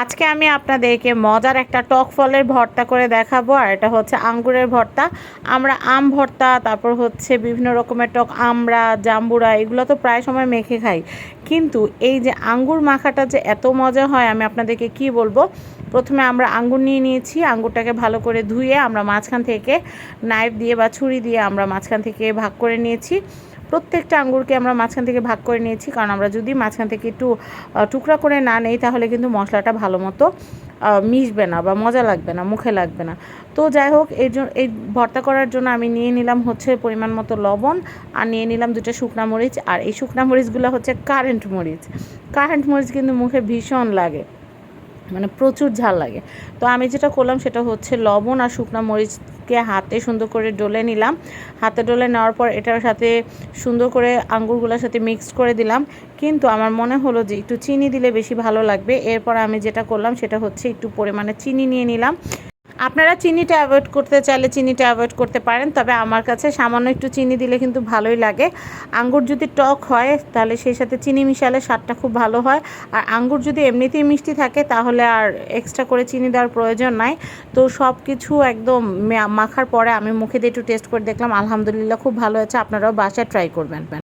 আজকে আমি আপনাদেরকে মজার একটা টক ফলের ভর্তা করে দেখাবো, আর এটা হচ্ছে আঙ্গুরের ভর্তা। আমরা আম ভর্তা, তারপর হচ্ছে বিভিন্ন রকমের টক আমরা জাম্বুরা, এগুলো তো প্রায় সময় মেখে খাই। কিন্তু এই যে আঙ্গুর মাখাটা যে এত মজা হয়, আমি আপনাদেরকে কি বলব? প্রথমে আমরা আঙ্গুর নিয়ে নিয়েছি, আঙ্গুরটাকে ভালো করে ধুয়ে আমরা মাঝখান থেকে নাইফ দিয়ে বা ছুরি দিয়ে আমরা মাঝখান থেকে ভাগ করে নিয়েছি। প্রত্যেকটা আঙ্গুরকে আমরা মাঝখান থেকে ভাগ করে নিয়েছি, কারণ আমরা যদি মাঝখান থেকে একটু টুকরা করে না নেই, তাহলে কিন্তু মশলাটা ভালো মতো মিশবে না বা মজা লাগবে না, মুখে লাগবে না। তো যাই হোক, এই জন্য এই ভর্তা করার জন্য আমি নিয়ে নিলাম হচ্ছে পরিমাণ মতো লবণ, আর নিয়ে নিলাম দুটো শুকনা মরিচ, আর এই শুকনা মরিচগুলো হচ্ছে কারেন্ট মরিচ। কারেন্ট মরিচ কিন্তু মুখে ভীষণ লাগে মানে প্রচুর ঝাল লাগে। তো আমি যেটা করলাম সেটা হচ্ছে লবণ আর শুকনো মরিচকে হাতে সুন্দর করে ডলে নিলাম। হাতে ডলে নেওয়ার পর এটার সাথে সুন্দর করে আঙ্গুরগুলোর সাথে মিক্স করে দিলাম। কিন্তু আমার মনে হলো যে একটু চিনি দিলে বেশি ভালো লাগবে। এরপর আমি যেটা করলাম সেটা হচ্ছে একটু পরিমাণে চিনি নিয়ে নিলাম। আপনারা চিনিটা অ্যাভয়েড করতে চাইলে চিনিটা অ্যাভয়েড করতে পারেন, তবে আমার কাছে সামান্য একটু চিনি দিলে কিন্তু ভালোই লাগে। আঙ্গুর যদি টক হয়, তাহলে সেই সাথে চিনি মিশালে স্বাদটা খুব ভালো হয়। আর আঙ্গুর যদি এমনিতেই মিষ্টি থাকে, তাহলে আর এক্সট্রা করে চিনি দেওয়ার প্রয়োজন নাই। তো সব কিছু একদম মাখার পরে আমি মুখে দিয়ে একটু টেস্ট করে দেখলাম, আলহামদুলিল্লাহ খুব ভালো হয়েছে। আপনারাও বাসায় ট্রাই করবেন।